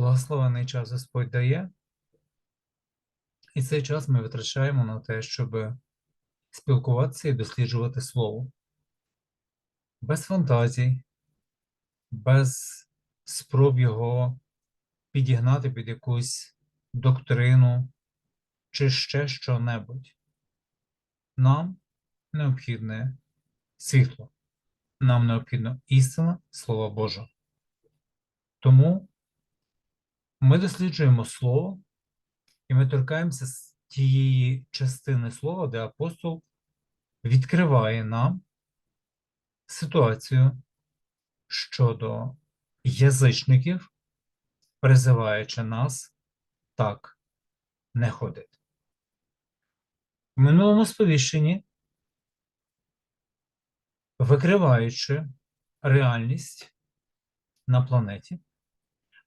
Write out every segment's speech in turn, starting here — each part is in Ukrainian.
Благословений час Господь дає, і цей час ми витрачаємо на те, щоб спілкуватися і досліджувати Слово. Без фантазій, без спроб його підігнати під якусь доктрину чи ще що-небудь. Нам необхідне світло, нам необхідна істина Слова Божого. Тому ми досліджуємо Слово, і ми торкаємося з тієї частини слова, де апостол відкриває нам ситуацію щодо язичників, призиваючи нас так не ходити. В минулому сповіщенні, викриваючи реальність на планеті,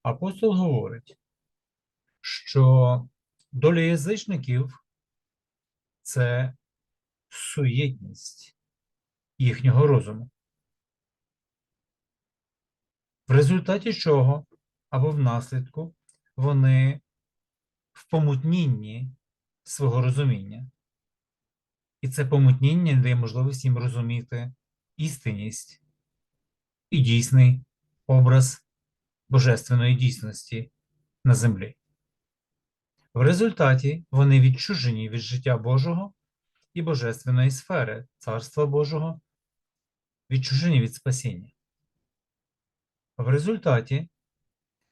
апостол говорить, що доля язичників це суєтність їхнього розуму. В результаті чого або внаслідку вони в помутнінні свого розуміння. І це помутніння дає можливість їм розуміти істинність і дійсний образ божественної дійсності на землі. В результаті вони відчужені від життя Божого і божественної сфери Царства Божого, відчужені від спасіння. В результаті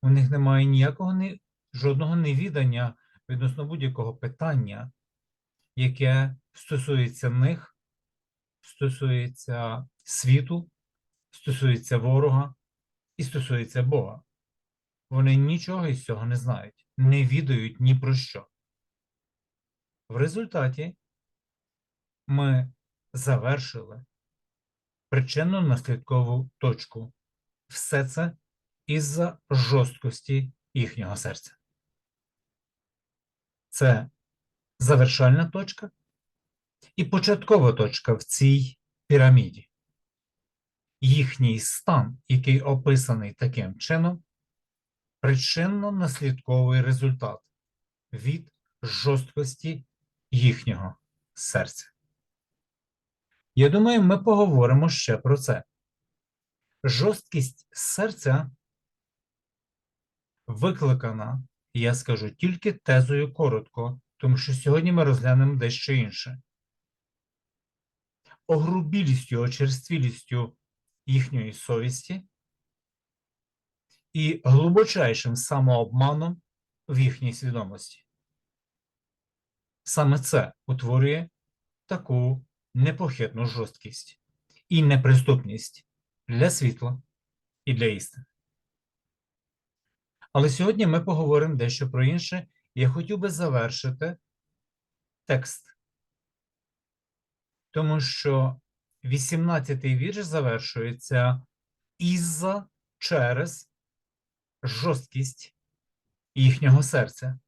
у них немає ніякого жодного невідання відносно будь-якого питання, яке стосується них, стосується світу, стосується ворога і стосується Бога. Вони нічого із цього не знають, не відають ні про що. В результаті ми завершили причинно наслідкову точку. Все це із-за жорсткості їхнього серця. Це завершальна точка і початкова точка в цій піраміді. Їхній стан, який описаний таким чином, причинно-наслідковий результат від жорсткості їхнього серця. Я думаю, ми поговоримо ще про це. Жорсткість серця викликана, я скажу тільки тезою коротко, тому що сьогодні ми розглянемо дещо інше. Огрубілістю, очерствілістю їхньої совісті і глибочайшим самообманом в їхній свідомості. Саме це утворює таку непохитну жорсткість і неприступність для світла і для істини. Але сьогодні ми поговоримо дещо про інше. Я хотів би завершити текст, тому що 18-й вірш завершується із-за через жорсткість їхнього серця.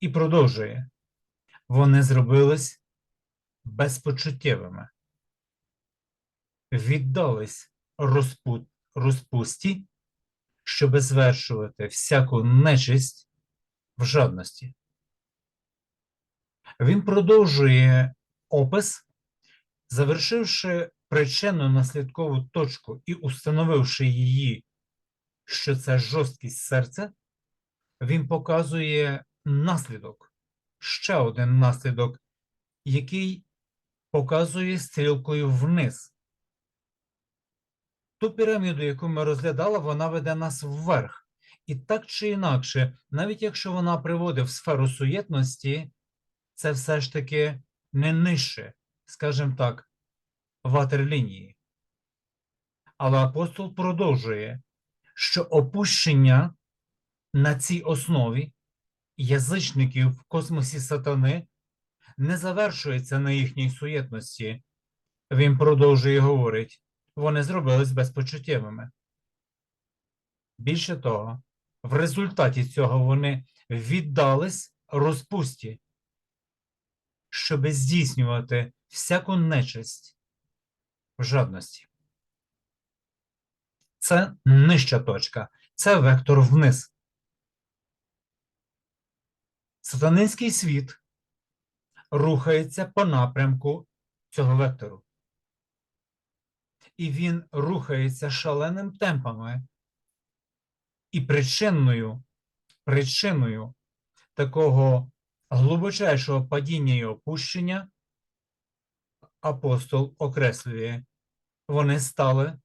І продовжує. Вони зробились безпочуттєвими, віддались розпу... розпусті, щоби звершувати всяку нечисть в жадності. Він продовжує опис, завершивши причинно-наслідкову точку і установивши її, що це жорсткість серця, він показує наслідок, ще один наслідок, який показує стрілкою вниз. Ту піраміду, яку ми розглядали, вона веде нас вверх. І так чи інакше, навіть якщо вона приводить в сферу суєтності, це все ж таки не нижче, скажімо так, ватерлінії. Але апостол продовжує, що опущення на цій основі язичників в космосі сатани не завершується на їхній суєтності. Він продовжує говорить, вони зробились безпочуттєвими. Більше того, в результаті цього вони віддались розпусті, щоби здійснювати всяку нечисть в жадності. Це нижча точка, це вектор вниз. Сатанинський світ рухається по напрямку цього вектору. І він рухається шаленим темпами. І причинною, причиною такого глибочайшого падіння і опущення апостол окреслює, вони стали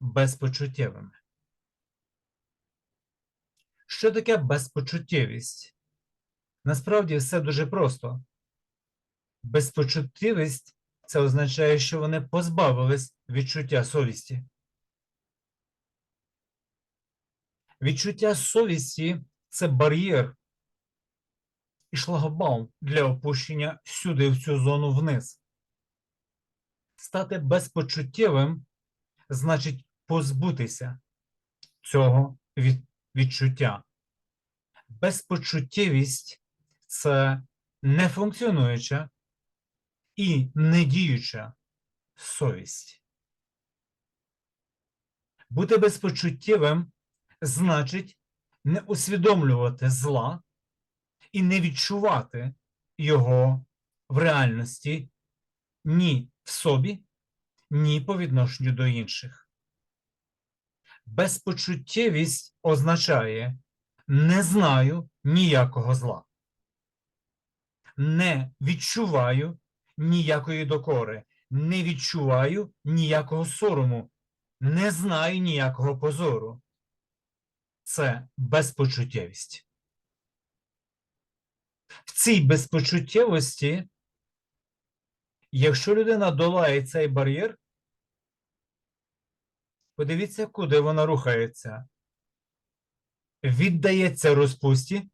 безпочуттєвими. Що таке безпочуттєвість? Насправді все дуже просто. Безпочуттєвість це означає, що вони позбавились відчуття совісті. Відчуття совісті це бар'єр і шлагбаум для опущення сюди, в цю зону вниз. Стати безпочуттєвим значить позбутися цього відчуття. Безпочуттєвість це нефункціонуюча і недіюча совість. Бути безпочуттєвим значить не усвідомлювати зла і не відчувати його в реальності ні в собі, ні по відношенню до інших. Безпочуттєвість означає не знаю ніякого зла, не відчуваю ніякої докори, не відчуваю ніякого сорому, не знаю ніякого позору. Це безпочуттєвість. В цій безпочуттєвості, якщо людина долає цей бар'єр, подивіться, куди вона рухається. Віддається розпусті.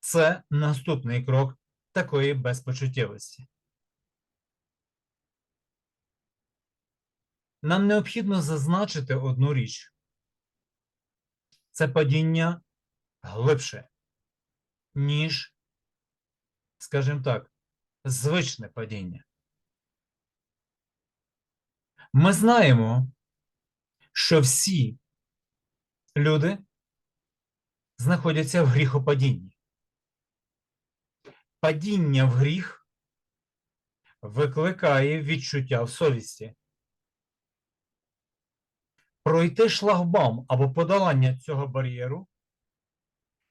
Це наступний крок такої безпочуттєвості. Нам необхідно зазначити одну річ. Це падіння глибше, ніж, скажімо так, звичне падіння. Ми знаємо, що всі люди знаходяться в гріхопадінні. Падіння в гріх викликає відчуття в совісті. Пройти шлагбаум або подолання цього бар'єру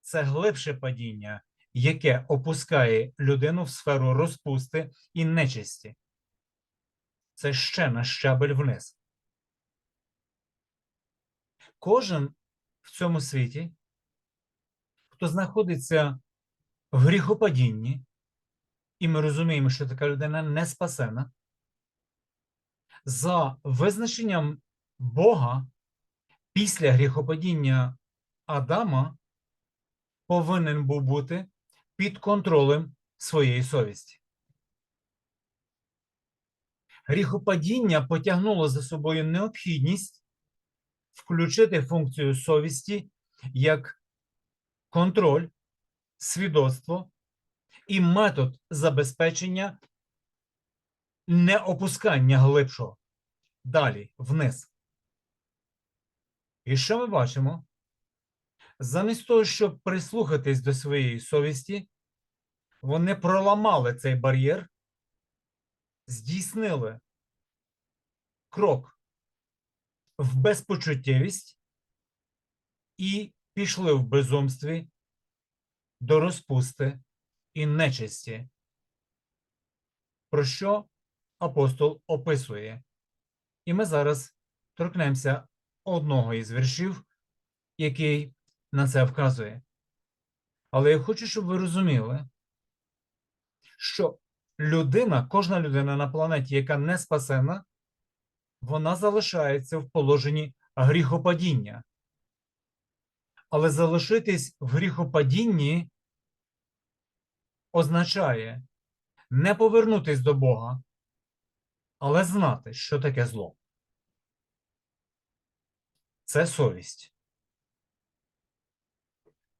це глибше падіння, яке опускає людину в сферу розпусти і нечисті. Це ще на щабель вниз. Кожен в цьому світі, хто знаходиться в гріхопадінні, і ми розуміємо, що така людина не спасена, за визначенням Бога після гріхопадіння Адама повинен був бути під контролем своєї совісті. Гріхопадіння потягнуло за собою необхідність включити функцію совісті як контроль, свідоцтво і метод забезпечення неопускання глибшого далі вниз. І що ми бачимо? Замість того, щоб прислухатись до своєї совісті, вони проламали цей бар'єр, здійснили крок в безпочуттєвість і пішли в безумстві до розпусти і нечисті, про що апостол описує. І ми зараз торкнемося одного із віршів, який на це вказує. Але я хочу, щоб ви розуміли, що людина, кожна людина на планеті, яка не спасена, вона залишається в положенні гріхопадіння. Але залишитись в гріхопадінні означає не повернутись до Бога, але знати, що таке зло. Це совість.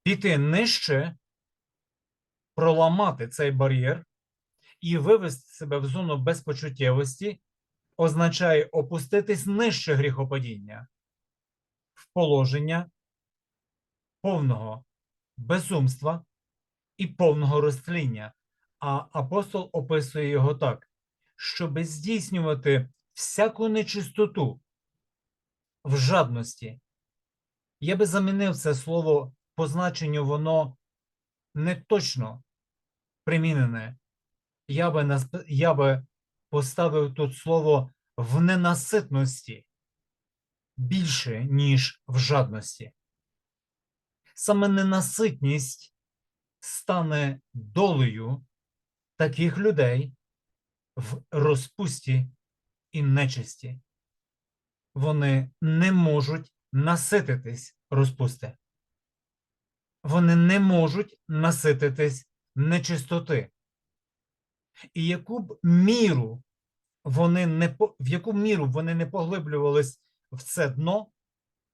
Піти нижче, проламати цей бар'єр і вивести себе в зону безпочуттєвості означає опуститись нижче гріхопадіння. в положення повного безумства і повного розтління. А апостол описує його так, щоб здійснювати всяку нечистоту в жадності. Я би замінив це слово по значенню, воно не точно примінене. Я би, я би поставив тут слово в ненаситності більше, ніж в жадності. Саме ненаситність стане долею таких людей в розпусті і нечисті. Вони не можуть насититись розпусти. Вони не можуть насититись нечистоти. І яку б міру вони не в яку міру вони не поглиблювались в це дно,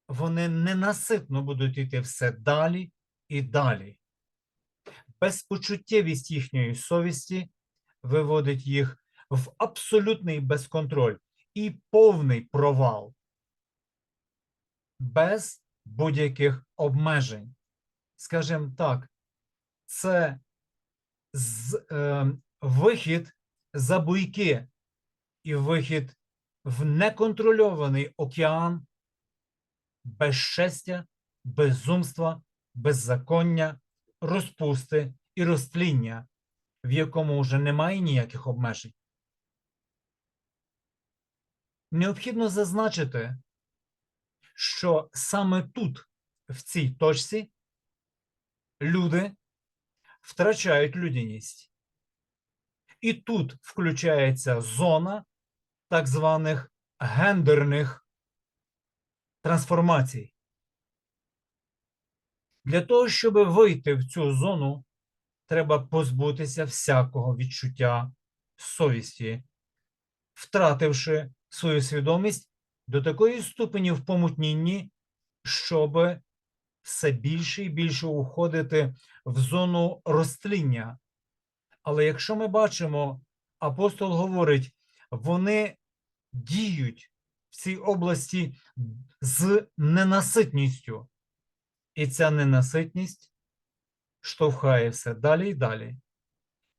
вони ненаситно будуть йти все далі і далі. Безпочуттєвість їхньої совісті виводить їх в абсолютний безконтроль і повний провал без будь-яких обмежень. Скажімо так, це з, е, вихід за буйки і вихід в неконтрольований океан безчестя, безумства, беззаконня, розпусти і розтління, в якому вже немає ніяких обмежень. Необхідно зазначити, що саме тут, в цій точці, люди втрачають людяність. І тут включається зона так званих гендерних трансформацій. Для того, щоб вийти в цю зону, треба позбутися всякого відчуття совісті, втративши свою свідомість до такої ступені в помутнінні, щоб все більше і більше уходити в зону розтління. Але якщо ми бачимо, апостол говорить, вони діють в цій області з ненаситністю. І ця ненаситність штовхає все далі і далі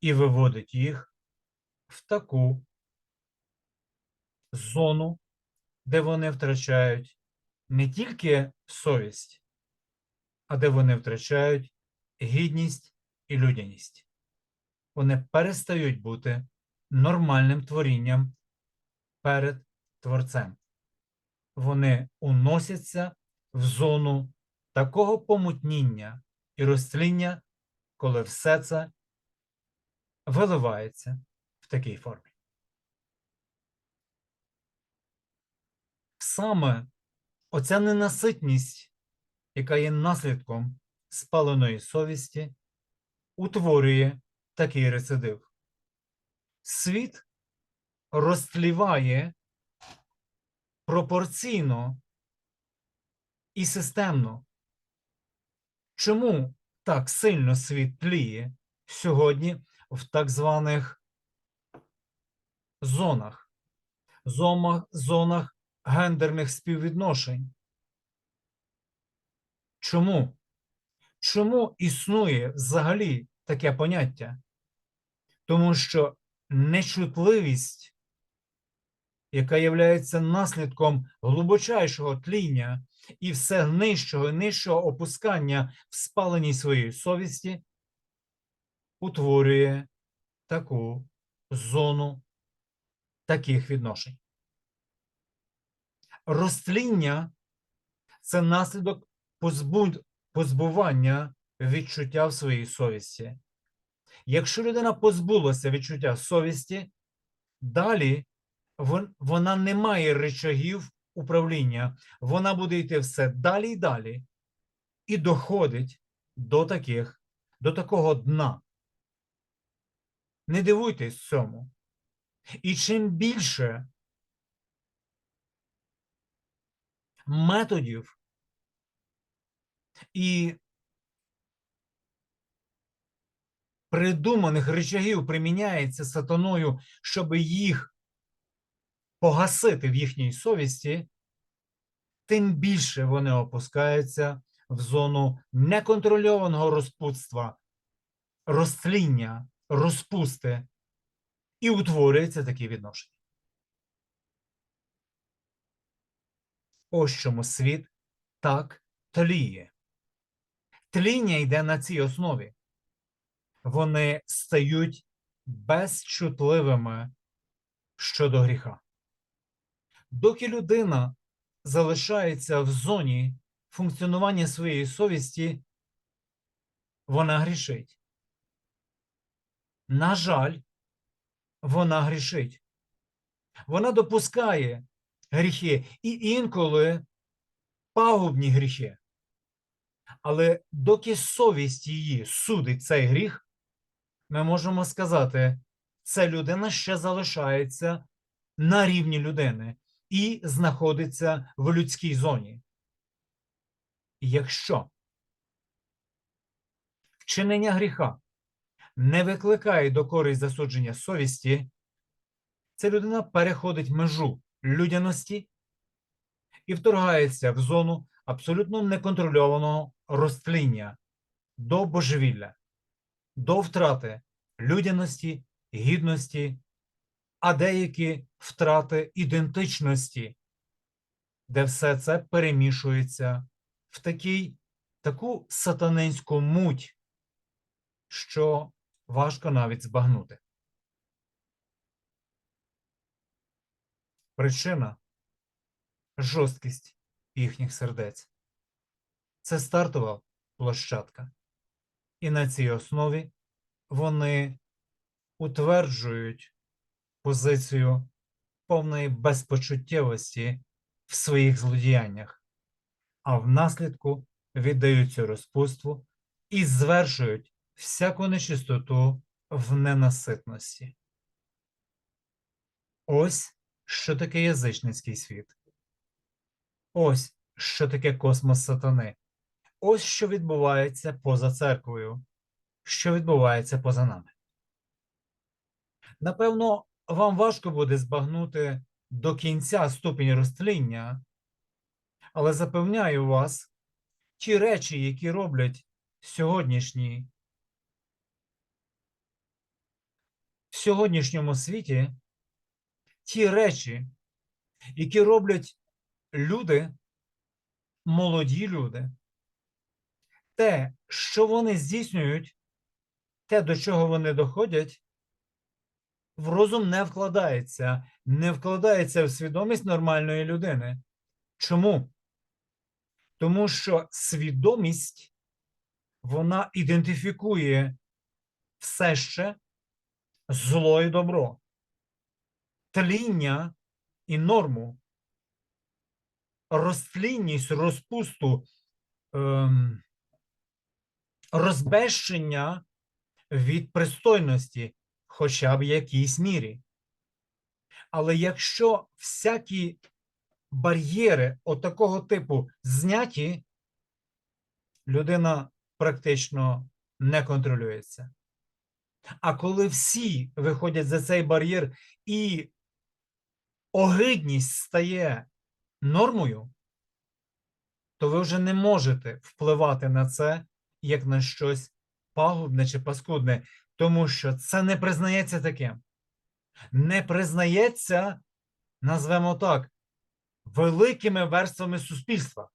і виводить їх в таку зону, де вони втрачають не тільки совість, а де вони втрачають гідність і людяність. Вони перестають бути нормальним творінням перед Творцем. Вони уносяться в зону такого помутніння і розтління, коли все це виливається в такій формі. Саме оця ненаситність, яка є наслідком спаленої совісті, утворює такий рецидив. Світ розтліває пропорційно і системно. Чому так сильно світ тліє сьогодні в так званих зонах, зонах, гендерних співвідношень? Чому? Чому існує взагалі таке поняття? Тому що нечутливість, яка є наслідком глибочайшого тління і все нижчого і нижчого опускання в спаленій своїй совісті, утворює таку зону таких відношень. Розтління це наслідок позбування відчуття в своїй совісті. Якщо людина позбулася відчуття совісті, далі вона не має речагів управління, вона буде йти все далі і далі і доходить до таких, до такого дна. Не дивуйтесь цьому. І чим більше методів і придуманих речагів приміняється сатаною, щоб їх погасити в їхній совісті, тим більше вони опускаються в зону неконтрольованого розпутства, розтління, розпусти, і утворюються такі відношення. Ось чому світ так тліє. Тління йде на цій основі. Вони стають безчутливими щодо гріха. Доки людина залишається в зоні функціонування своєї совісті, вона грішить. На жаль, вона грішить. Вона допускає гріхи і інколи пагубні гріхи. Але доки совість її судить цей гріх, ми можемо сказати, ця людина ще залишається на рівні людини і знаходиться в людській зоні. Якщо вчинення гріха не викликає до користь засудження совісті, ця людина переходить межу людяності і вторгається в зону абсолютно неконтрольованого розтління до божевілля, до втрати людяності, гідності, а деякі втрати ідентичності, де все це перемішується в такій, таку сатанинську муть, що важко навіть збагнути. Причина жорсткість їхніх сердець. Це стартова площадка. І на цій основі вони утверджують позицію повної безпочуттєвості в своїх злодіяннях, а внаслідку віддаються розпутству і звершують всяку нечистоту в ненаситності. Ось що таке язичницький світ. Ось що таке космос сатани. Ось що відбувається поза церквою, що відбувається поза нами. Напевно, вам важко буде збагнути до кінця ступінь розтління, але запевняю вас, ті речі, які роблять сьогоднішні в сьогоднішньому світі, ті речі, які роблять люди, молоді люди, те, що вони здійснюють, те, до чого вони доходять, в розум не вкладається, не вкладається в свідомість нормальної людини. Чому? Тому що свідомість вона ідентифікує все ще зло і добро, тління і норму, розтлінність, розпусту, ем, розбещення від пристойності, хоча б в якійсь мірі. Але якщо всякі бар'єри отакого типу зняті, людина практично не контролюється. А коли всі виходять за цей бар'єр і огидність стає нормою, то ви вже не можете впливати на це як на щось пагубне чи паскудне, тому що це не признається таким. Не признається, назвемо так, великими верствами суспільства.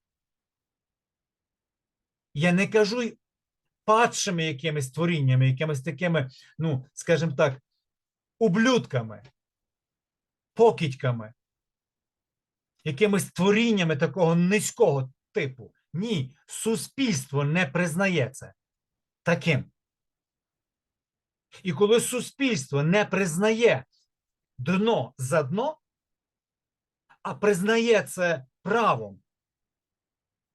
Я не кажу падшими якимись творіннями, якимись такими, ну, скажімо так, ублюдками, покидьками, якимись творіннями такого низького типу. Ні, суспільство не признає це таким. І коли суспільство не признає дно за дно, а признає це правом,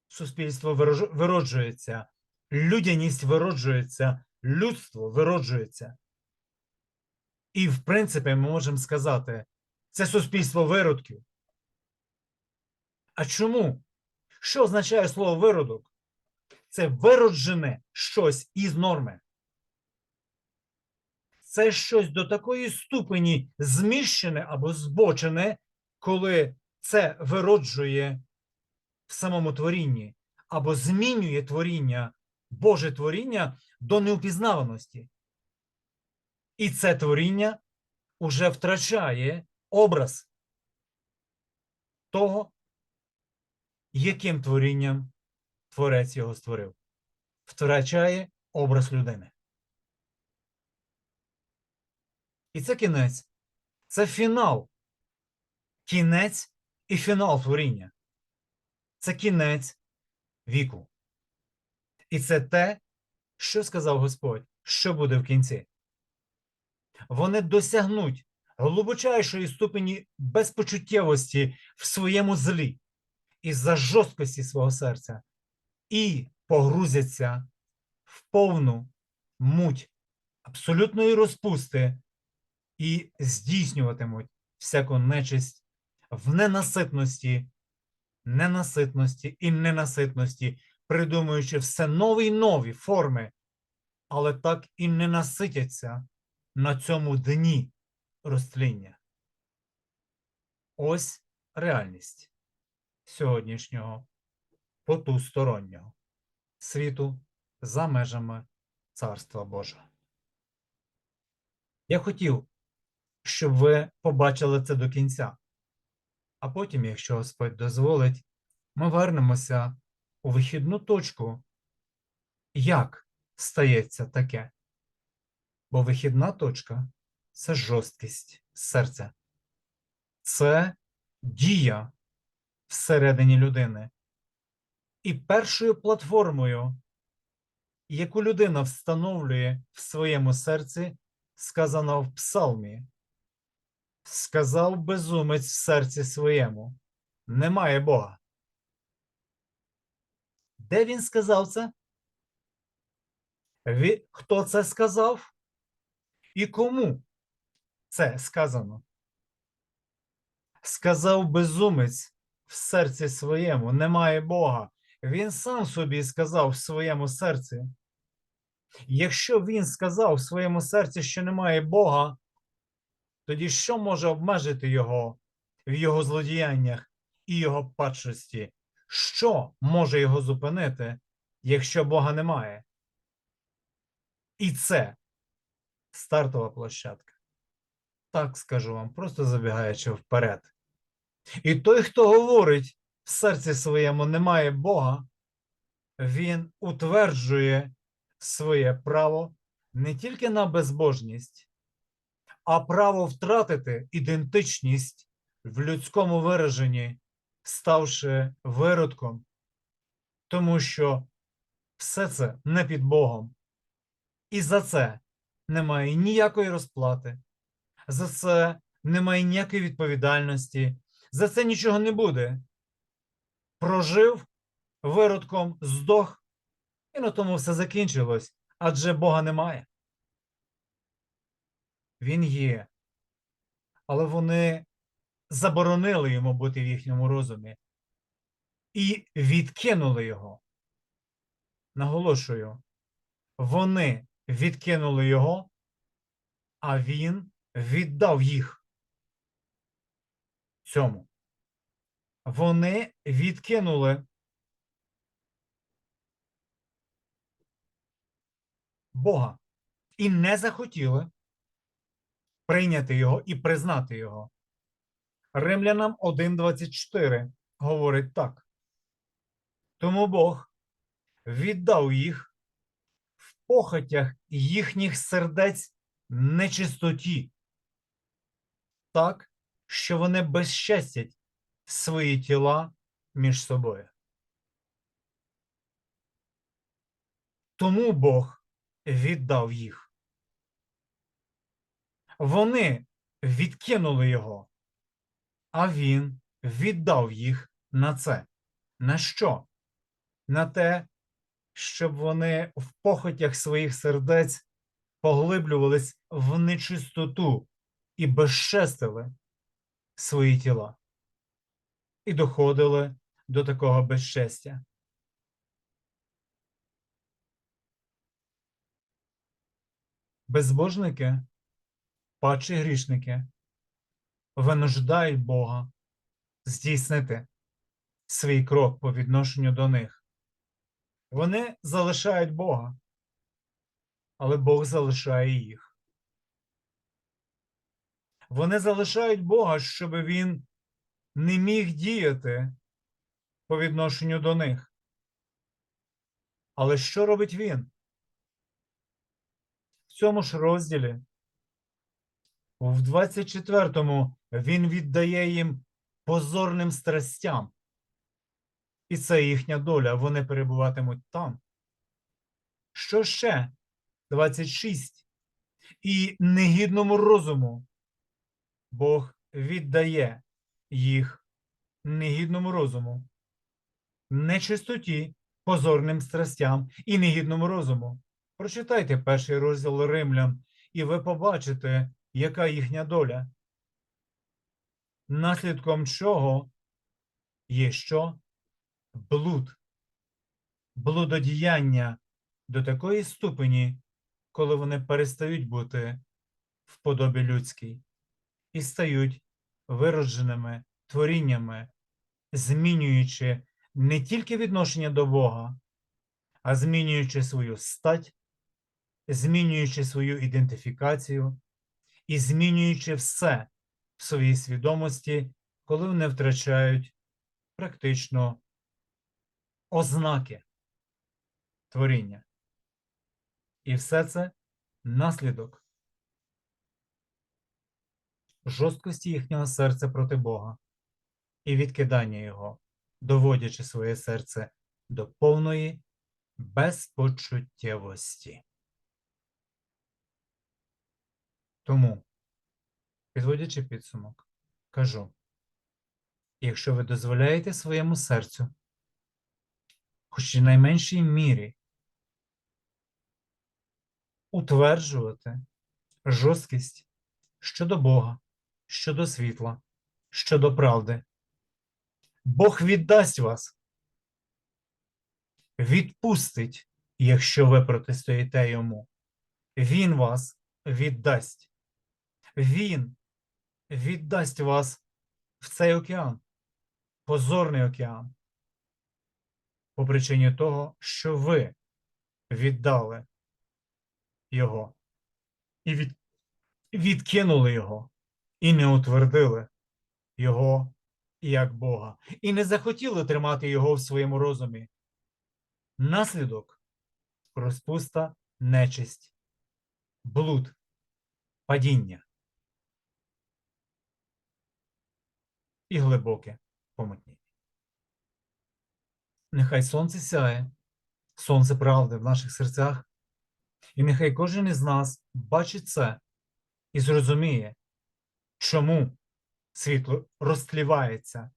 суспільство вироджується, людяність вироджується, людство вироджується. І, в принципі, ми можемо сказати, це суспільство виродків. А чому? Що означає слово виродок? Це вироджене щось із норми. Це щось до такої ступені зміщене або збочене, коли це вироджує в самому творінні або змінює творіння, Боже творіння до неупізнаваності. І це творіння уже втрачає образ того, яким творінням творець його створив. Втрачає образ людини. І це кінець. Це фінал. Кінець і фінал творіння. Це кінець віку. І це те, що сказав Господь, що буде в кінці. Вони досягнуть глибочайшої ступені безпочуттєвості в своєму злі із-за жорсткості свого серця і погрузяться в повну муть абсолютної розпусти і здійснюватимуть всяку нечисть в ненаситності, ненаситності і ненаситності, придумуючи все нові й нові форми, але так і не наситяться на цьому дні розтління. Ось реальність сьогоднішнього потустороннього світу за межами Царства Божого. Я хотів, щоб ви побачили це до кінця. А потім, якщо Господь дозволить, ми вернемося у вихідну точку, як стається таке. Бо вихідна точка це жорсткість серця, це дія всередині людини. І першою платформою, яку людина встановлює в своєму серці, сказано в Псалмі. Сказав безумець в серці своєму: немає Бога. Де він сказав це? Хто це сказав? І кому це сказано? Сказав безумець в серці своєму: немає Бога. Він сам собі сказав в своєму серці. Якщо він сказав в своєму серці, що немає Бога, тоді що може обмежити його в його злодіяннях і його падшості? Що може його зупинити, якщо Бога немає? І це стартова площадка. Так скажу вам, просто забігаючи вперед. І той, хто говорить в серці своєму немає Бога, він утверджує своє право не тільки на безбожність, а право втратити ідентичність в людському вираженні, ставши виродком, тому що все це не під Богом. І за це немає ніякої розплати, за це немає ніякої відповідальності, за це нічого не буде. Прожив виродком, здох, і на тому все закінчилось, адже Бога немає. Він є. Але вони заборонили йому бути в їхньому розумі і відкинули його. Наголошую, вони відкинули його, а він віддав їх цьому. Вони відкинули Бога і не захотіли прийняти його і признати його. Римлянам 1.24 говорить так. Тому Бог віддав їх в похотях їхніх сердець нечистоті, так, що вони безщастять свої тіла між собою. Тому Бог віддав їх. Вони відкинули його, а він віддав їх на це. На що? На те, щоб вони в похотях своїх сердець поглиблювались в нечистоту і безчестили свої тіла. І доходили до такого безчестя. Безбожники, падші грішники винуждають Бога здійснити свій крок по відношенню до них. Вони залишають Бога, але Бог залишає їх. Вони залишають Бога, щоб він не міг діяти по відношенню до них. Але що робить він? В цьому ж розділі, в 24-му, він віддає їм позорним страстям. І це їхня доля, вони перебуватимуть там. Що ще? 26. І негідному розуму Бог віддає їх негідному розуму, нечистоті, позорним страстям і негідному розуму. Прочитайте перший розділ Римлян, і ви побачите, яка їхня доля. Наслідком чого є що? Блуд, блудодіяння до такої ступені, коли вони перестають бути в подобі людській і стають виродженими творіннями, змінюючи не тільки відношення до Бога, а змінюючи свою стать, змінюючи свою ідентифікацію і змінюючи все в своїй свідомості, коли вони втрачають практично ознаки творіння. І все це наслідок жорсткості їхнього серця проти Бога і відкидання Його, доводячи своє серце до повної безпочуттєвості. Тому, підводячи підсумок, кажу: якщо ви дозволяєте своєму серцю, хоч і найменшій мірі, утверджувати жорсткість щодо Бога, щодо світла, щодо правди, Бог віддасть вас, відпустить, якщо ви протистоїте йому. Він вас віддасть. Він віддасть вас в цей океан, позорний океан, по причині того, що ви віддали його і від, відкинули його, і не утвердили його як Бога, і не захотіли тримати його в своєму розумі. Наслідок розпуста, нечисть, блуд, падіння і глибоке помутніння. Нехай сонце сяє, сонце правди в наших серцях, і нехай кожен із нас бачить це і зрозуміє, чому світло розтлівається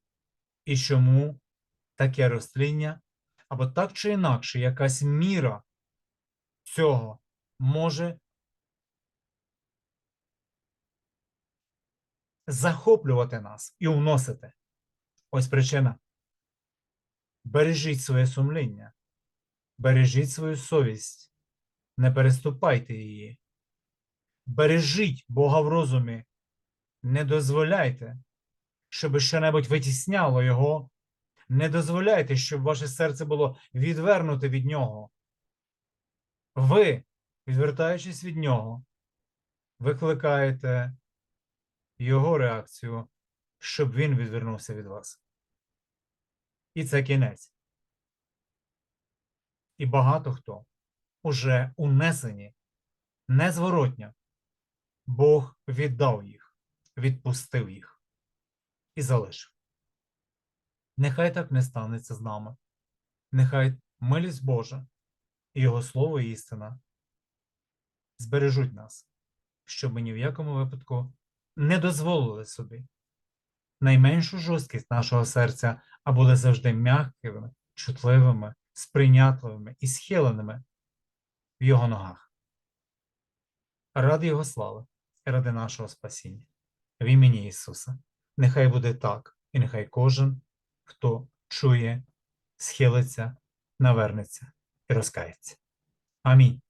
і чому таке розтління, або так чи інакше якась міра цього може захоплювати нас і уносити. Ось причина. Бережіть своє сумління, бережіть свою совість, не переступайте її. Бережіть Бога в розумі, не дозволяйте, щоб що-небудь витісняло Його. Не дозволяйте, щоб ваше серце було відвернуте від Нього. Ви, відвертаючись від Нього, викликаєте Його реакцію, щоб Він відвернувся від вас. І це кінець. І багато хто уже унесені незворотньо. Бог віддав їх, відпустив їх і залишив. Нехай так не станеться з нами. Нехай милість Божа і Його слово і істина збережуть нас, щоб ми ні в якому випадку не дозволили собі найменшу жорсткість нашого серця, а були завжди м'якими, чутливими, сприйнятливими і схиленими в Його ногах. Ради Його слави ради нашого спасіння. В імені Ісуса. Нехай буде так, і нехай кожен, хто чує, схилиться, навернеться і розкається. Амінь.